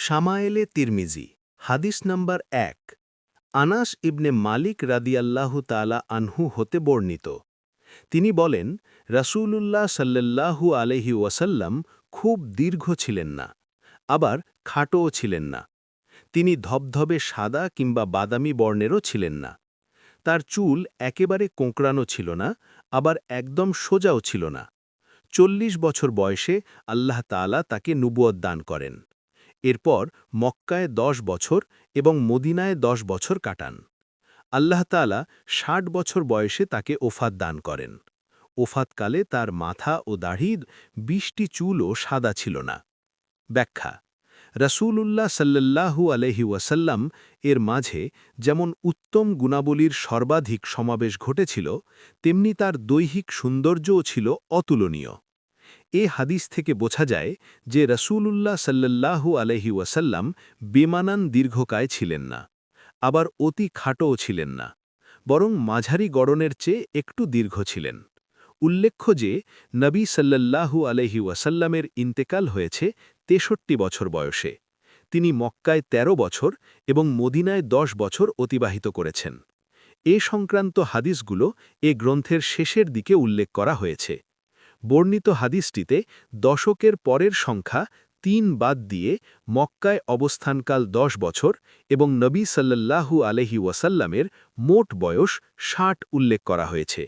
শামায়েলে তিরমিজি, হাদিস নম্বর এক। আনাস ইবনে মালিক রাদিয়াল্লাহু তালা আনহু হতে বর্ণিত। তিনি বলেন, রাসূলুল্লাহ সাল্লাল্লাহু আলহি ওয়াসাল্লাম খুব দীর্ঘ ছিলেন না, আবার খাটোও ছিলেন না। তিনি ধবধবে সাদা কিংবা বাদামি বর্ণেরও ছিলেন না। তার চুল একেবারে কোঁকড়ানো ছিল না, আবার একদম সোজাও ছিল না। চল্লিশ বছর বয়সে আল্লাহ তাআলা তাকে নুবুয়ত দান করেন। এরপর মক্কায় দশ বছর এবং মদিনায় দশ বছর কাটান। আল্লাহ তাআলা ষাট বছর বয়সে তাকে ওফাত দান করেন। ওফাতকালে তার মাথা ও দাড়ির বিশটি চুলও সাদা ছিল না। ব্যাখ্যা, রসূলুল্লাহ সাল্লাল্লাহু আলহি ওয়াসাল্লাম এর মাঝে যেমন উত্তম গুণাবলীর সর্বাধিক সমাবেশ ঘটেছিল, তেমনি তার দৈহিক সৌন্দর্যও ছিল অতুলনীয়। এ হাদিস থেকে বোঝা যায় যে রসূলুল্লাহ সাল্লাল্লাহু আলহি ওয়াসাল্লাম বেমানান দীর্ঘকায় ছিলেন না, আবার অতি খাটোও ছিলেন না, বরং মাঝারি গড়নের চেয়ে একটু দীর্ঘ ছিলেন। উল্লেখ্য যে নবী সাল্লাল্লাহু আলহি ওয়াসাল্লামের ইন্তেকাল হয়েছে তেষট্টি বছর বয়সে, তিনি মক্কায় ১৩ বছর এবং মদিনায় দশ বছর অতিবাহিত করেছেন। এ সংক্রান্ত হাদিসগুলো এ গ্রন্থের শেষের দিকে উল্লেখ করা হয়েছে। বর্ণিত হাদিসটিতে দশকের পরের সংখ্যা তিন বাদ দিয়ে মক্কায় অবস্থানকাল দশ বছর এবং নবী সাল্লাল্লাহু আলহি ওয়াসাল্লামের মোট বয়স ষাট উল্লেখ করা হয়েছে।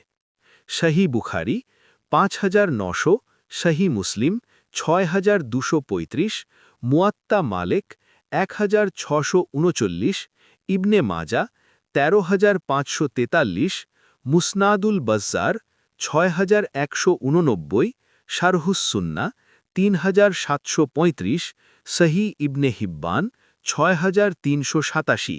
শাহী বুখারি পাঁচ হাজার নশো, শাহী মুসলিম ছয় হাজার দুশো পঁয়ত্রিশ, মুয়াত্তা মালেক এক হাজার ছশো উনচল্লিশ, ইবনে মাজা তেরো হাজার পাঁচশো তেতাল্লিশ, মুসনাদুল বজ্জার ছয় হাজার একশো উননব্বই শারহুসুন্না তিন হাজার সাতশো পঁয়ত্রিশ সহি ইবনে হিব্বান ছয় হাজার তিনশো সাতাশি।